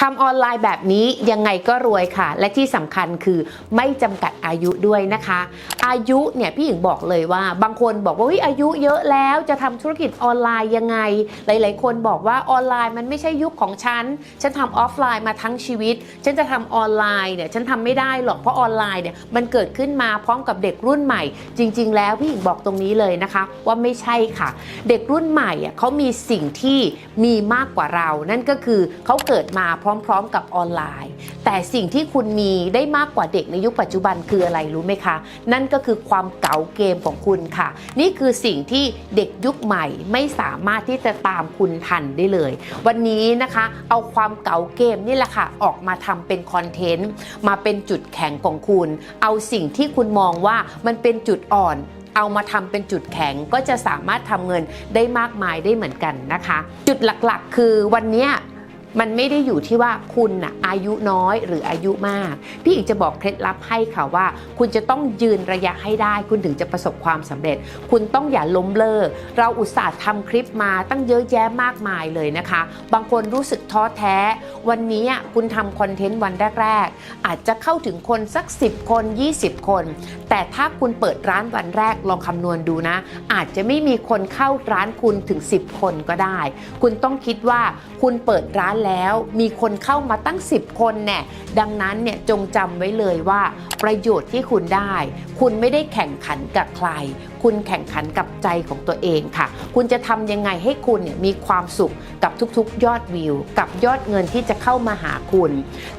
ทำออนไลน์แบบนี้ยังไงก็รวยค่ะ และที่สำคัญคือไม่จำกัดอายุด้วยนะคะ อายุเนี่ยพี่หญิงบอกเลยว่า บางคนบอกว่าอายุเยอะแล้วจะทำธุรกิจออนไลน์ยังไง หลาย ๆ คนบอกว่าออนไลน์มันไม่ใช่ยุคของฉัน ฉันทำออฟไลน์มาทั้งชีวิต ฉันจะทำออนไลน์เนี่ยฉันทำไม่ได้หรอกเพราะออนไลน์เนี่ยมันเกิดขึ้นมาพร้อมกับเด็กรุ่นใหม่ จริง ๆ แล้วพี่หญิงบอกตรงนี้เลยนะคะ ว่าไม่ใช่ค่ะ เด็กรุ่นใหม่อะเขามีสิ่งที่มีมากกว่าเรา นั่นก็คือเขาเกิดมาพร้อพร้อม ๆ กับออนไลน์ แต่สิ่งที่คุณมีได้มากกว่าเด็กในยุคปัจจุบันคืออะไรรู้ไหมคะ นั่นก็คือความเก๋าเกมของคุณค่ะ นี่คือสิ่งที่เด็กยุคใหม่ไม่สามารถที่จะตามคุณทันได้เลย วันนี้นะคะ เอาความเก๋าเกมนี่แหละค่ะ ออกมาทำเป็นคอนเทนต์มาเป็นจุดแข็งของคุณ เอาสิ่งที่คุณมองว่ามันเป็นจุดอ่อนเอามาทำเป็นจุดแข็งก็จะสามารถทำเงินได้มากมายได้เหมือนกันนะคะ จุดหลักๆ คือวันนี้ มันไม่ได้อยู่ที่ว่าคุณน่ะอายุน้อยหรืออายุมาก พี่อีกจะบอกเคล็ดลับให้ค่ะว่า คุณจะต้องยืนระยะให้ได้ คุณถึงจะประสบความสำเร็จ คุณต้องอย่าล้มเลิก เราอุตส่าห์ทำคลิปมาตั้งเยอะแยะมากมายเลยนะคะ บางคนรู้สึกท้อแท้ วันนี้อะคุณทำคอนเทนต์วันแรก ๆ อาจจะเข้าถึงคนสัก 10 คน 20 คน แต่ถ้าคุณเปิดร้านวันแรกลองคำนวณดูนะ อาจจะไม่มีคนเข้าร้านคุณถึง 10 คนก็ได้ คุณต้องคิดว่าคุณเปิดร้านแล้วมีคนเข้ามาตั้ง 10 คนเนี่ยดังนั้นเนี่ยจงจำไว้เลยว่าประโยชน์ที่คุณได้ คุณไม่ได้แข่งขันกับใคร คุณแข่งขันกับใจของตัวเองค่ะ คุณจะทำยังไงให้คุณเนี่ยมีความสุขกับทุกๆ ยอดวิว กับยอดเงินที่จะเข้ามาหาคุณ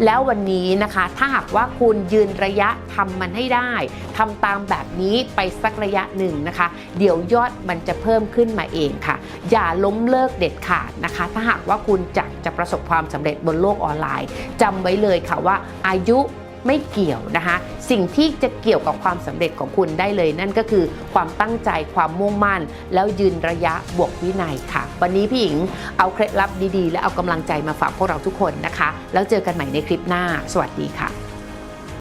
แล้ววันนี้นะคะถ้าหากว่าคุณยืนระยะทำมันให้ได้ทำตามแบบนี้ไปสักระยะหนึ่งนะคะ เดี๋ยวยอดมันจะเพิ่มขึ้นมาเองค่ะ อย่าล้มเลิกเด็ดขาดนะคะ ถ้าหากว่าคุณจะจะประสบความสำเร็จบนโลกออนไลน์จำไว้เลยค่ะว่าอายุไม่เกี่ยวนะคะ สิ่งที่จะเกี่ยวกับความสำเร็จของคุณได้เลย นั่นก็คือความตั้งใจความมุ่งมั่น แล้วยืนระยะบวกวินัยค่ะ วันนี้พี่หญิงเอาเคล็ดลับดีๆ และเอากำลังใจมาฝากพวกเราทุกคนนะคะ แล้วเจอกันใหม่ในคลิปหน้า สวัสดีค่ะ